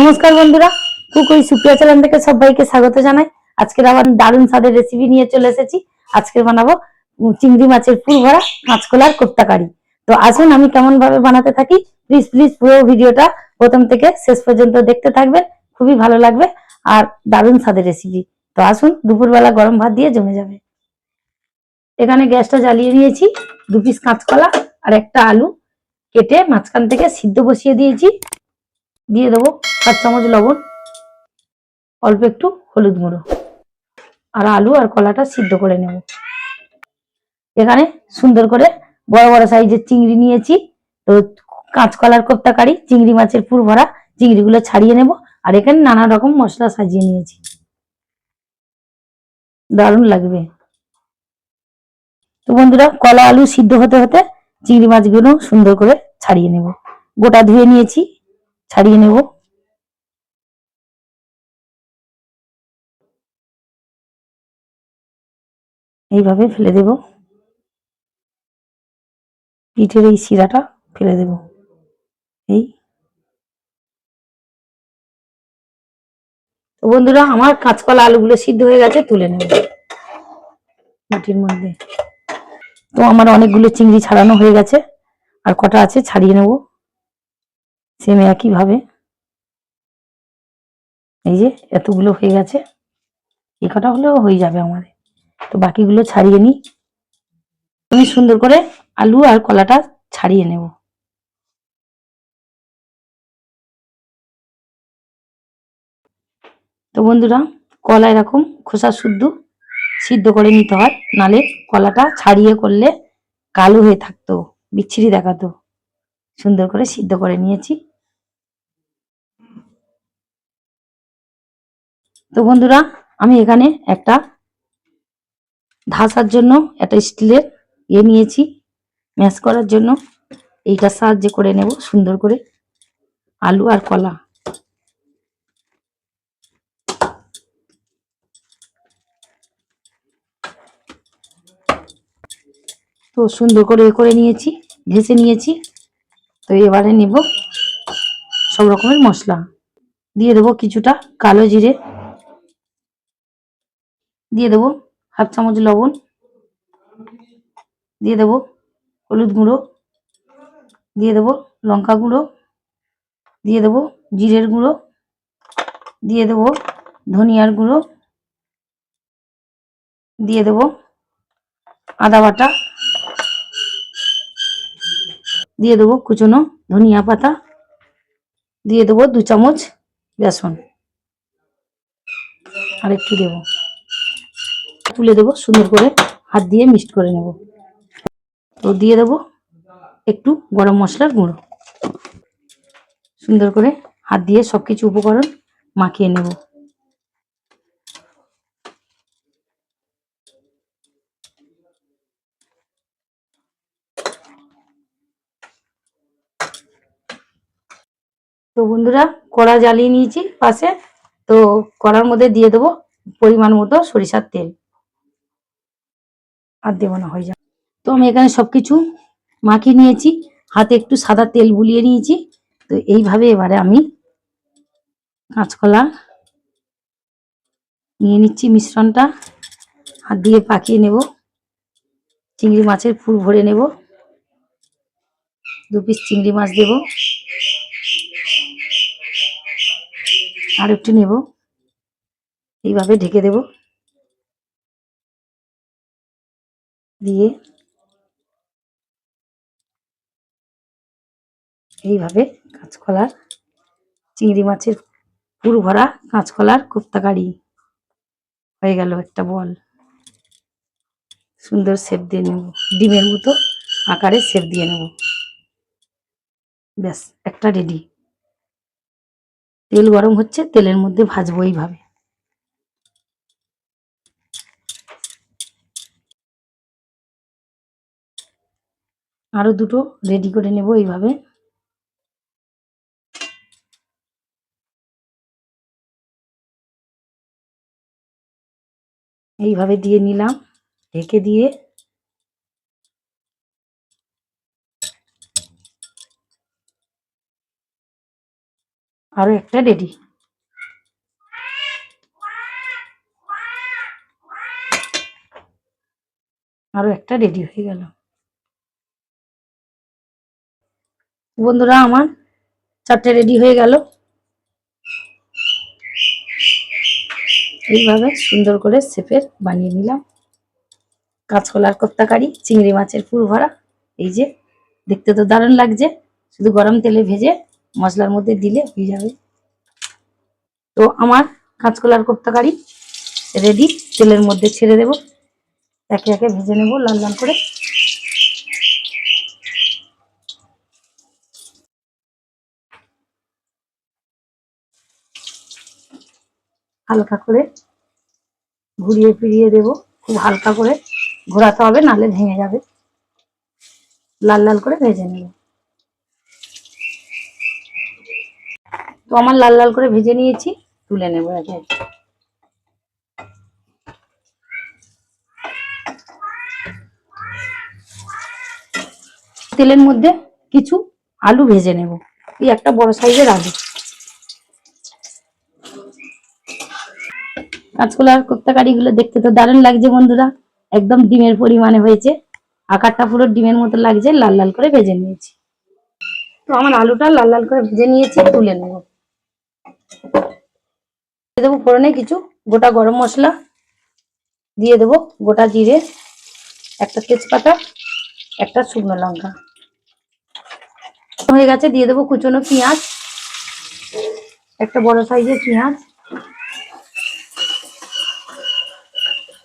নমস্কার বন্ধুরা কুকুই সুপ্রিয়া চ্যানেল থেকে সবাইকে স্বাগত জানাই। আজকের আবার দারুণ স্বাদের রেসিপি নিয়ে চলে এসেছি। আজকে বানাবো চিংড়ি মাছের ফুল ভরা কাঁচকলার কোপ্তা কারি তো আসুন, আমি কেমন ভাবে বানাতে থাকি প্লিজ প্লিজ পুরো ভিডিওটা প্রথম থেকে শেষ পর্যন্ত দেখতে থাকবেন, খুবই ভালো লাগবে আর দারুণ স্বাদের রেসিপি তো আসুন, দুপুরবেলা গরম ভাত দিয়ে জমে যাবে। এখানে গ্যাসটা জ্বালিয়ে নিয়েছি, দু পিস কাঁচকলা আর একটা আলু। কেটে মাঝখান থেকে সিদ্ধ বসিয়ে দিয়েছি। দিয়ে দেবো সাত চামচ লবণ, অল্প একটু হলুদ গুঁড়ো আর আলু আর কলাটা সিদ্ধ করে নেব। এখানে সুন্দর করে বড় বড় সাইজের চিংড়ি নিয়েছি। তো কাঁচকলার কোপ্তা কারি চিংড়ি মাছের পুর ভরা চিংড়িগুলো ছাড়িয়ে নেব আর এখানে নানা রকম মশলা সাজিয়ে নিয়েছি। দারুণ লাগবে। তো বন্ধুরা, কলা আলু সিদ্ধ হতে হতে চিংড়ি মাছগুলো সুন্দর করে ছাড়িয়ে নেব। গোটা ধুয়ে নিয়েছি। ছাড়িয়ে নেব এইভাবে ফেলে দেব পিঠের এই শিরাটা ফেলে দেব এই তো বন্ধুরা, আমার কাঁচকলা আলুগুলো সিদ্ধ হয়ে গেছে, তুলে নেব। মাটির মধ্যে। তো আমার অনেকগুলো চিংড়ি ছাড়ানো হয়ে গেছে। আর কটা আছে, ছাড়িয়ে নেব। সেম একই ভাবে। এই যে এতগুলো হয়ে গেছে। এই কটা হলেও হয়ে যাবে আমার তো বাকিগুলো ছাড়িয়ে নিই। আমি সুন্দর করে আলু আর কলাটা ছাড়িয়ে নেব। তো বন্ধুরা, কলা এরকম খোসা শুদ্ধ সিদ্ধ করে নিতে হয়। নালে কলাটা ছাড়িয়ে করলে কালো হয়ে থাকতো, বিচ্ছিরি দেখাতো। সুন্দর করে সিদ্ধ করে নিয়েছি। তো বন্ধুরা, আমি এখানে একটা ধাসার জন্য একটা স্টিলের ইয়ে নিয়েছি। ম্যাশ করার জন্য এইটার সাহায্যে করে নেব সুন্দর করে আলু আর কলা। তো সুন্দর করে এ করে নিয়েছি ঘেসে নিয়েছি। তো এবারে নেব সব রকমের মশলা। দিয়ে দেবো কিছুটা কালো জিরে। দিয়ে দেবো হাফ চামচ লবণ। দিয়ে দেবো হলুদ গুঁড়ো। দিয়ে দেবো লঙ্কা গুঁড়ো। দিয়ে দেবো জিরের গুঁড়ো। দিয়ে দেবো ধনিয়ার গুঁড়ো। দিয়ে দেবো আদা বাটা। দিয়ে দেবো কুচনো ধনিয়া পাতা, দিয়ে দেবো দু চামচ বেসন। আর একটু দেবো। তুলে দেবো সুন্দর করে, হাত দিয়ে মিক্সড করে নেব। তো দিয়ে দেবো একটু গরম মশলার গুঁড়ো। সুন্দর করে হাত দিয়ে সব কিছু উপকরণ মাখিয়ে নেব। তো বন্ধুরা, কড়া জ্বালিয়ে নিয়েছি পাশে। তো কড়ার মধ্যে দিয়ে দেবো পরিমাণ মতো সরিষার তেল। আর দেবো না, হয়ে যাবে। তো আমি এখানে সব কিছু মাখিয়ে নিয়েছি। হাতে একটু সাদা তেল বুলিয়ে নিয়েছি। তো এইভাবে এবারে আমি কাঁচকলা নিয়ে নিচ্ছি মিশ্রণটা। হাত দিয়ে পাকিয়ে নেব। চিংড়ি মাছের ফুল ভরে নেব। দু পিস চিংড়ি মাছ দেব। আর একটু নেব। এইভাবে ঢেকে দেব। দিয়ে এইভাবে কাঁচকলার, চিংড়ি মাছের পুর ভরা কাঁচকলার কোপ্তা কারি হয়ে গেল একটা বল। সুন্দর শেপ দিয়ে নেব। ডিমের মতো আকারে সেপ দিয়ে নেব। ব্যাস, একটা রেডি তেল গরম হচ্ছে, তেলের মধ্যে ভাজবো এইভাবে। আরও দুটো রেডি করে নেব এইভাবে। এইভাবে দিয়ে নিলাম, ঢেকে দিয়ে আরও একটা রেডি। আরও একটা রেডি হয়ে গেল। বন্ধুরা, আমার চারটে রেডি হয়ে গেল। এইভাবে সুন্দর করে শেপের বানিয়ে নিলাম। কাঁচকলার কোপ্তাকারি, চিংড়ি মাছের পুর ভরা এই যে দেখতে তো দারুণ লাগছে। শুধু গরম তেলে ভেজে মশলার মধ্যে দিলে হয়ে যাবে। তো আমার কাঁচকলার কোপ্তাকারি রেডি তেলের মধ্যে ছেড়ে দেব। একে একে ভেজে নেব লাল লাল করে। হালকা করে ঘুরিয়ে ফিরিয়ে দেব, খুব হালকা করে ঘোরাতে হবে নালে ভেঙে যাবে। লাল লাল করে ভেজে নেব। তো আমার লাল লাল করে ভেজে নিয়েছি, তুলে নেব একে। তেলের মধ্যে কিছু আলু ভেজে নেব, এই একটা বড় সাইজের আলু। কাঁচকলার কোপ্তাকারি গুলো দেখতে তো দারুণ লাগছে বন্ধুরা, একদম ডিমের পরিমাণে হয়েছে। আকারটা পুরো ডিমের মতো লাগছে, লাল লাল করে ভেজে নিয়েছি। তো আমার আলুটা লাল লাল করে ভেজে নিয়েছি, তুলে নেব। দিয়ে দেবো ফোড়নে কিছু, গোটা গরম মশলা দিয়ে দেবো, গোটা জিরে, একটা তেজপাতা, একটা শুকনো লঙ্কা। হয়ে গেছে, দিয়ে দেবো কুচনো পেঁয়াজ, একটা বড় সাইজের পেঁয়াজ।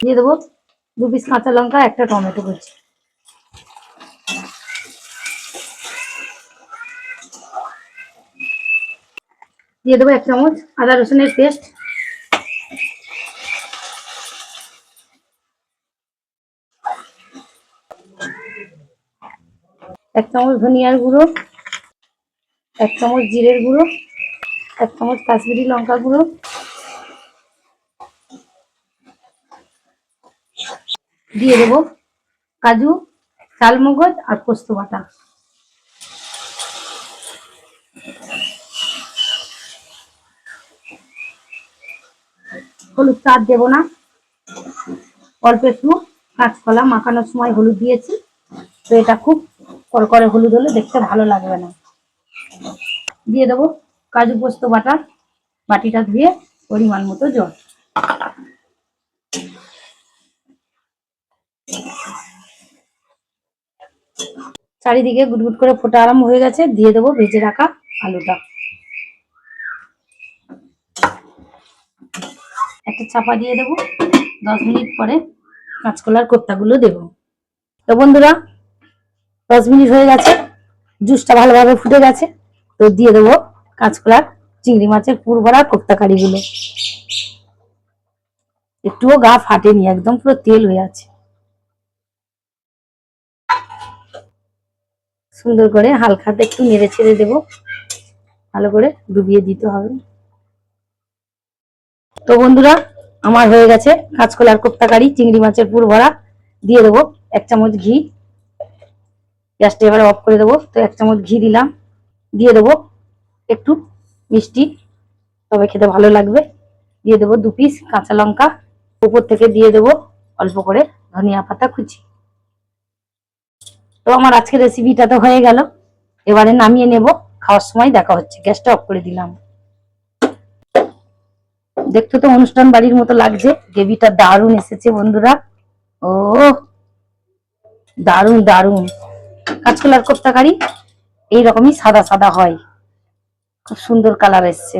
দিয়ে দেবো দু পিস কাঁচা লঙ্কা, একটা টমেটো কুচি। দিয়ে দেবো এক চামচ আদা রসুনের পেস্ট এক চামচ ধনিয়ার গুঁড়ো, এক চামচ জিরের গুঁড়ো, এক চামচ কাশ্মীরি লঙ্কা গুঁড়ো, দিয়ে দেবো কাজু চালমগজ আর পোস্ত বাটা। হলুদ চার দেবো না। অল্প একটু কাঁচকলা মাখানোর সময় হলুদ দিয়েছি। তো এটা খুব করকরে হলুদ হলে দেখতে ভালো লাগবে না। দিয়ে দেবো কাজু পোস্ত বাটা, বাটিটা ধুয়ে পরিমাণ মতো জল। চারিদিকে গুটগুট করে ফোটা আরম্ভ হয়ে গেছে। দিয়ে দেবো ভেজে রাখা আলুটা। একটা চাপা দিয়ে দেবো। দশ মিনিট পরে কাঁচকলার কোপ্তাগুলো দেবো। তো বন্ধুরা দশ মিনিট হয়ে গেছে, জুসটা ভালোভাবে ফুটে গেছে, তো দিয়ে দেবো কাঁচকলার চিংড়ি মাছের পুর ভরা কোপ্তা কারিগুলো একটুও গা ফাটেনি, একদম পুরো তেল হয়ে আছে। সুন্দর করে হালকাতে একটু নেড়ে ছেড়ে দেবো, ভালো করে ডুবিয়ে দিতে হবে। তো বন্ধুরা, আমার হয়ে গেছে কাঁচকলার কোপ্তা কারি চিংড়ি মাছের পুর ভরা। দিয়ে দেবো এক চামচ ঘি। গ্যাসটা এবারে অফ করে দেবো। তো এক চামচ ঘি দিলাম। দিয়ে দেবো একটু মিষ্টি। তবে খেতে ভালো লাগবে। দিয়ে দেবো দু পিস কাঁচা লঙ্কা। উপর থেকে দিয়ে দেবো অল্প করে ধনিয়া পাতা কুচি। তো আমার আজকের রেসিপিটা তো হয়ে গেল। এবারে নামিয়ে নেব। খাওয়ার সময় দেখা হচ্ছে। গ্যাসটা অফ করে দিলাম। দেখতে তো অনুষ্ঠান বাড়ির মতো লাগছে। গ্রেভিটা দারুণ এসেছে বন্ধুরা। ও দারুণ দারুণ। কাঁচকলার কারি, এইরকমই সাদা সাদা হয়। খুব সুন্দর কালার এসছে।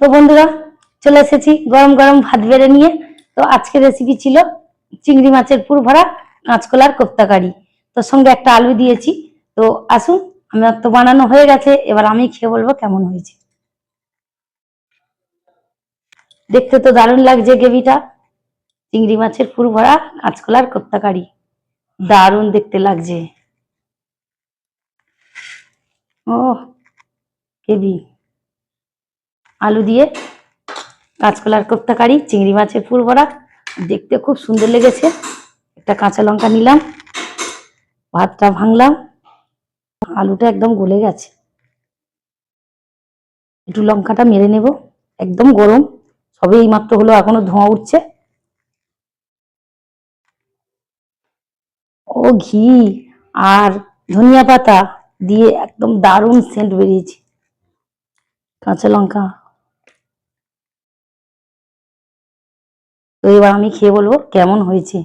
তো বন্ধুরা, চলে এসেছি গরম গরম ভাত বেড়ে নিয়ে। তো আজকের রেসিপি ছিল চিংড়ি মাছের পুর ভরা কাঁচকলার কোপ্তা কারি। তোর সঙ্গে একটা আলু দিয়েছি। তো আসুন, আমার তো বানানো হয়ে গেছে, এবার আমি খেয়ে বলব কেমন হয়েছে। দেখতে তো দারুণ লাগছে গ্রেভিটা। চিংড়ি মাছের পুর ভরা কাঁচকলার কোপ্তা কারি। দারুণ দেখতে লাগছে। ও কেবি। আলু দিয়ে কাঁচকলার কোপ্তা কারি চিংড়ি মাছের পুর ভরা দেখতে খুব সুন্দর লেগেছে। একটা কাঁচা লঙ্কা নিলাম, ভাতটা ভাঙলাম, আলুটা একদম গলে গেছে। একটু লঙ্কাটা মেরে নেব, একদম গরম সবে এই মাত্র হলো, এখনও ধোঁয়া উঠছে ও ঘি আর ধনিয়া পাতা দিয়ে একদম দারুণ সেন্ট বেরিয়েছে। কাঁচা লঙ্কা। তো এবার আমি খেয়ে বলব কেমন হয়েছে।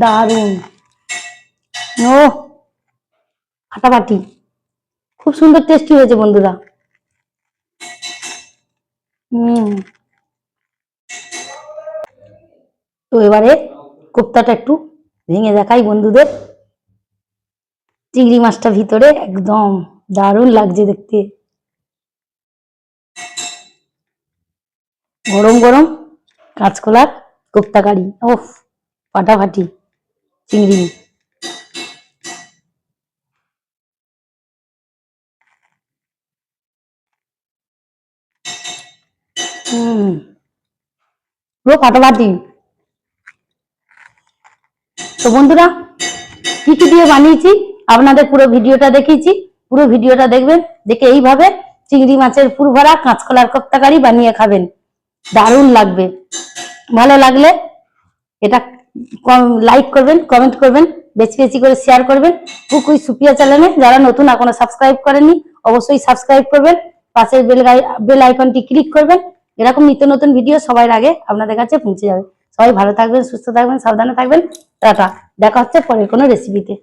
দারুণ। ও ফাটাফাটি। খুব সুন্দর টেস্টি হয়েছে বন্ধুরা। হুম। তো এবারে কোপ্তাটা একটু ভেঙে দেখাই বন্ধুদের। চিংড়ি মাছটা ভিতরে একদম দারুণ লাগছে দেখতে। গরম গরম কাঁচকলার কোপ্তা কারি ওফ, ফাটাফাটি চিংড়ি। হুম। পুরো ফাটাফাটি তো বন্ধুরা, কি কি দিয়ে বানিয়েছি? আপনাদের পুরো ভিডিওটা দেখিয়েছি। পুরো ভিডিওটা দেখবেন, দেখে এইভাবে চিংড়ি মাছের পুর ভরা কাঁচকলার কোপ্তাকারি বানিয়ে খাবেন। দারুণ লাগবে। ভালো লাগলে এটা লাইক করবেন কমেন্ট করবেন, বেশি বেশি করে শেয়ার করবেন। কুকুই সুপিয়া চ্যানেলে যারা নতুন এখনও সাবস্ক্রাইব করেননি, অবশ্যই সাবস্ক্রাইব করবেন। পাশের বেল বেল আইকনটি ক্লিক করবেন। এরকম নিত্য নতুন ভিডিও সবার আগে আপনাদের কাছে পৌঁছে যাবে। সবাই ভালো থাকবেন, সুস্থ থাকবেন, সাবধানে থাকবেন। টাটা। দেখা হচ্ছে পরের কোনো রেসিপিতে